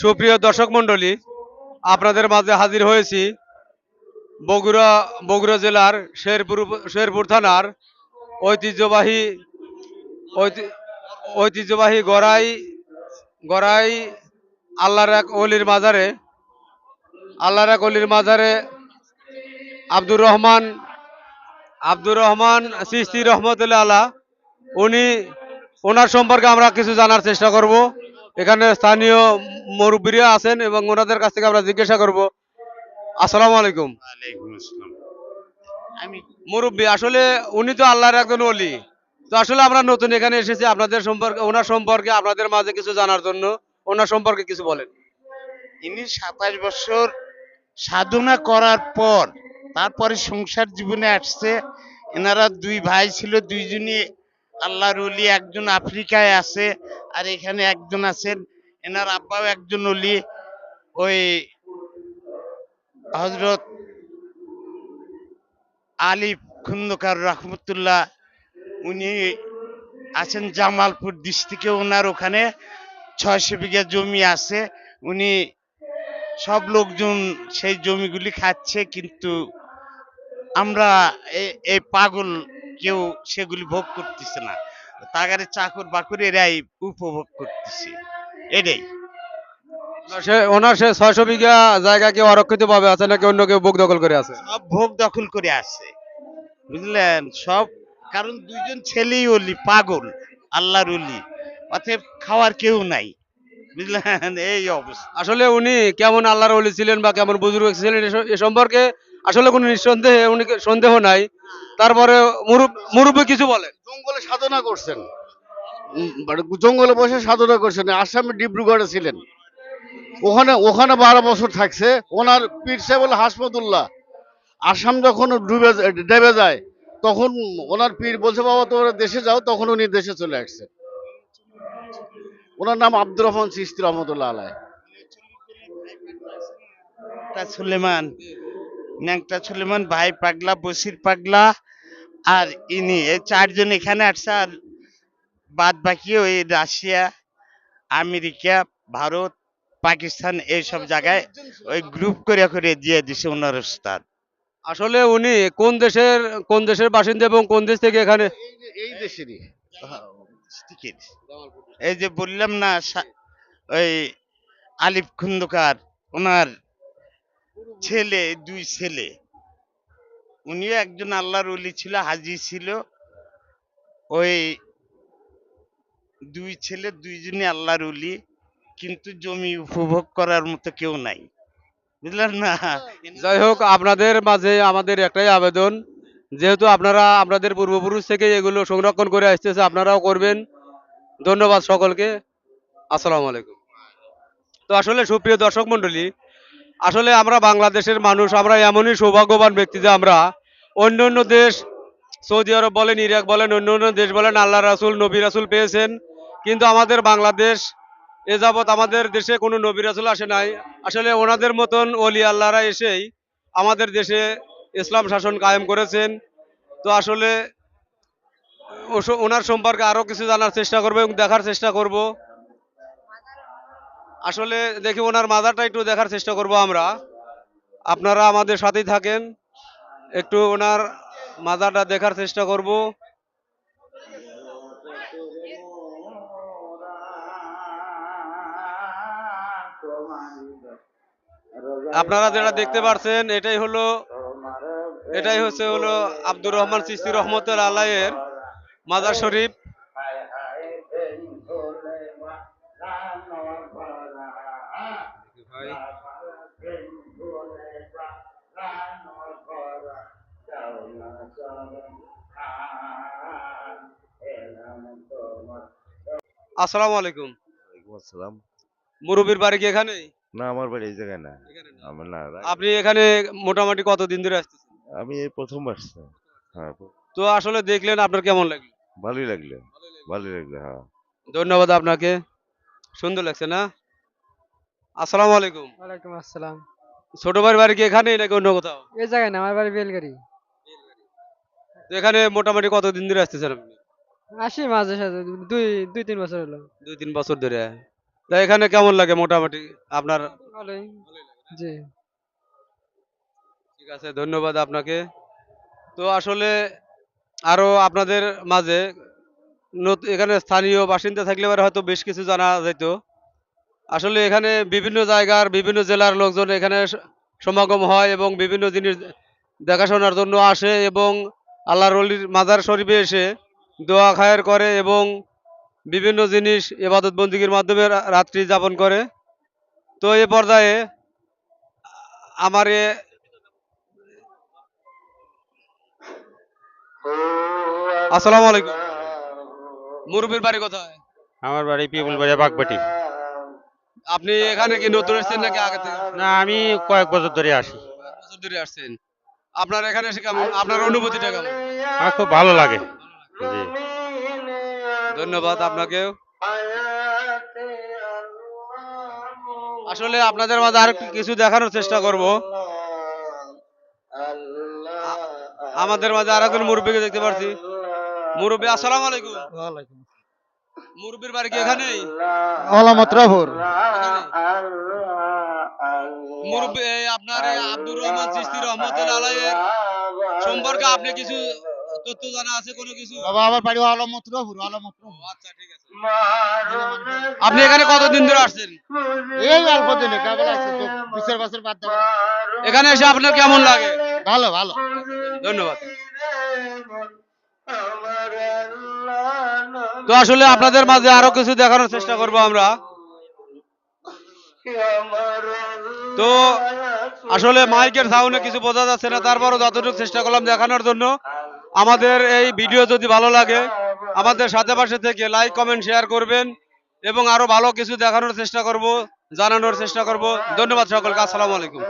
সুপ্রিয় দর্শক মণ্ডলী, আপনাদের মাঝে হাজির হয়েছি বগুড়া বগুড়া জেলার শেরপুর শেরপুর থানার ঐতিহ্যবাহী ঐতিহ্যবাহী গড়াই গড়াই আল্লাহর এক অলির মাজারে, আল্লাহর এক অলির মাজারে আব্দুর রহমান আব্দুর রহমান সিস্তি রহমতুল্লাহ আলা, উনি, ওনার সম্পর্কে আমরা কিছু জানার চেষ্টা করব। এখানে স্থানীয় মুরব্বীরা আছেন এবং ওনাদের কাছ থেকে আমরা জিজ্ঞাসা করব। আসসালামু আলাইকুম। মুরব্বী আসলে উনি তো আল্লাহর একজন অলি তো আসলে আমরা নতুন এখানে এসেছি আপনাদের সম্পর্কে ওনার সম্পর্কে আপনাদের মাঝে কিছু জানার জন্য। ওনার সম্পর্কে কিছু বলেন। ইনি সাতাশ বছর সাধনা করার পর তারপরে সংসার জীবনে আসছে। এনারা দুই ভাই ছিল দুইজনই আল্লাহর অলি একজন আফ্রিকায় আছে, আর এখানে একজন আছেন, এনার আব্বাও একজন অলি ওই হজরত আলিফ খুন্দকার রহমতুল্লাহ, উনি আছেন জামালপুর ডিস্ট্রিক্টে, ওনার ওখানে ছয়শো বিঘা জমি আছে। উনি সব লোকজন সেই জমিগুলি খাচ্ছে, কিন্তু আমরা এই পাগল কেউ সেগুলি ভোগ করতেছে না। তাগারে চাকর বাকর এরাই উপভোগ করতেছে। এটাই। ওনার সে ছয়শো বিঘা জায়গা কি অরক্ষিত ভাবে আছে নাকি অন্য কেউ বুক দখল করে আছে? সব ভোগ দখল করে আছে। বুঝলেন? সব কারণ দুইজন ছেলেই অলি পাগল আল্লাহর অলি। অতএব খাওয়ার কেউ নাই। বুঝলেন? এই অবস্থা। আসলে উনি কেমন আল্লাহর অলি ছিলেন বা কেমন বুজুর্গ ছিলেন এ এ সম্পর্কে আসলে কোনো নিঃসন্দেহে উনি সন্দেহ নাই। তারপরে মুরুব- মুরব্বী কিছু বলেন জঙ্গলে সাধনা করছেন। মানে জঙ্গলে বসে সাধনা করছেন। আসামে ডিব্রুগড়ে ছিলেন। ওখানে ওখানে বারো বছর থাকছে। ওনার পীর সাহেব হলো হাসমতুল্লাহ। আসাম যখন ডুবে যায়- ডেবে যায় তখন ওনার পীর বলছে বাবা তোমরা দেশে যাও। তখন উনি দেশে চলে আসছে। ওনার নাম আব্দুর রহমান সিস্তি রহমতুল্লাহ আলাই সুলেমান। ন্যাংটা সুলেমান ভাই পাগলা বসির পাগলা। আর ইনি এই চারজন এখানে আসছে আর বাদ বাকি ওই রাশিয়া আমেরিকা ভারত পাকিস্তান এইসব জায়গায় ওই গ্রুপ করে করে দিয়ে দিছে ওনার ওস্তাদ। আসলে উনি কোন দেশের কোন দেশের বাসিন্দা এবং কোন দেশ থেকে এখানে? এই যে- দেশেরই এই যে বললাম না ওই আলিফ খন্দকার ওনার ছেলে দুই ছেলে। উনিও একজন আল্লাহর অলি ছিল, হাজি ছিল। ওই দুই ছেলে দুইজনই আল্লাহর অলি কিন্তু জমি উপভোগ করার মতো কেউ নাই। বুঝলেন না? যাই হোক, আপনাদের মাঝে আমাদের একটাই আবেদন, যেহেতু আপনারা আপনাদের পূর্বপুরুষ থেকে এগুলো সংরক্ষণ করে আসতেছে, আপনারাও করবেন। ধন্যবাদ সকলকে। আসসালামু আলাইকুম। তো আসলে সুপ্রিয় দর্শক মণ্ডলী, আসলে আমরা বাংলাদেশের মানুষ, আমরা এমনই সৌভাগ্যবান ব্যক্তি যে আমরা অন্য অন্য দেশ, সৌদি আরব বলেন, ইরাক বলেন, অন্য অন্য দেশ বলেন, আল্লাহ রাসুল, নবী রাসুল পেয়েছেন। কিন্তু আমাদের বাংলাদেশ, এ যাবৎ আমাদের দেশে কোনো নবী রাসুল আসে নাই। আসলে ওনাদের মতন অলি আল্লাহরা এসেই আমাদের দেশে ইসলাম শাসন কায়েম করেছেন। তো আসলে ওনার সম্পর্কে আরও কিছু জানার চেষ্টা করব এবং দেখার চেষ্টা করব। আসলে দেখি ওনার মাজারটা একটু দেখার চেষ্টা করব আমরা। আপনারা আমাদের সাথেই থাকেন। একটু ওনার মাজারটা দেখার চেষ্টা করব। আপনারা যেটা দেখতে পাচ্ছেন এটাই হলো এটাই হচ্ছে হলো আব্দুর রহমান সিস্তি রহমতুল আল্লাহের মাজার শরীফ। ভাই আসসালামু আলাইকুম। ওয়ালাইকুম আসসালাম। মুরব্বীর বাড়ি কি এখানে? না আমার বাড়ি এই জায়গায় না। আমার না। আপনি এখানে মোটামুটি কতদিন ধরে আসতেছেন? আমি এই প্রথম আসছি। হ্যাঁ। তো আসলে দেখলেন আপনার কেমন লাগল? ভালোই লাগল। ভালোই লাগল। হ্যাঁ। ধন্যবাদ আপনাকে। সুন্দর লাগছে না? আসসালামু আলাইকুম। ওয়ালাইকুম আসসালাম। ছোট ভাইয়ের বাড়ি কি এখানে নাকি অন্য কোথাও? এই জায়গায় না আমার বাড়ি বেলগাড়ি। তো এখানে মোটামুটি কতদিন ধরে আসতেছেন আপনি? আসি মাঝে সাঝে দুই দুই তিন বছর হলো। দুই তিন বছর ধরে। তা এখানে কেমন লাগে মোটামুটি আপনার? ভালোই। জি। ঠিক আছে ধন্যবাদ আপনাকে। তো আসলে আরও আপনাদের মাঝে এখানে স্থানীয় বাসিন্দা থাকলে পরে হয়তো বেশ কিছু জানা যেত। আসলে এখানে বিভিন্ন জায়গার বিভিন্ন জেলার লোকজন এখানে সমাগম হয় এবং বিভিন্ন জিনিস দেখাশোনার জন্য আসে এবং আল্লাহর অলির মাজার শরীফে এসে দোয়া খায়ের করে এবং বিভিন্ন জিনিস এবাদত বন্দিগির মাধ্যমে রাত্রি যাপন করে। তো এ পর্যায়ে আমার এ আসসালামু আলাইকুম। মুরব্বীর বাড়ি কোথায়? আমার বাড়ি পিপুল বাড়ি বাগবাটি। আপনি এখানে কি নতুন এসেছেন নাকি আগে থেকে? না আমি কয়েক বছর ধরে আসি। কয়েক বছর ধরে আসছেন। আপনার এখানে এসে কেমন? আপনার অনুভূতিটা কেমন? আমার খুব ভালো লাগে। জি। ধন্যবাদ আপনাকেও। আসলে আপনাদের মাঝে আর কিছু দেখানোর চেষ্টা করব। আমাদের মাঝে আর একজন মুরব্বীকে দেখতে পাচ্ছি মুরব্বী আসসালামু আলাইকুম। মুরব্বীর বাড়ি কি এখানেই আলামতরাপুর মুরব্বী এই আপনার আব্দুর রহমান চিস্তি রহমতুল্লাহ আলাইয়ের সম্পর্কে আপনি কিছু তথ্য জানা আছে কোনো কিছু? বাবা আমার বাড়ি আলামতরাপুর আলামতরাপুর আচ্ছা ঠিক আছে। আপনি এখানে কতদিন ধরে আসছেন? এই অল্প দিনে কেবল আছে বিশের বছর বাদ দেবো এখানে এসে আপনার কেমন লাগে? ভালো ভালো। ধন্যবাদ। তো আসলে আপনাদের মাঝে আরও কিছু দেখানোর চেষ্টা করব আমরা। তো আসলে মাইকের সাউন্ডে কিছু বোঝা যাচ্ছে না, তারপরও যতটুকু চেষ্টা করলাম দেখানোর জন্য। আমাদের এই ভিডিও যদি ভালো লাগে, আমাদের সাথে পাশে থেকে লাইক কমেন্ট শেয়ার করবেন এবং আরও ভালো কিছু দেখানোর চেষ্টা করব, জানানোর চেষ্টা করব। ধন্যবাদ সকলকে, আসসালামু আলাইকুম।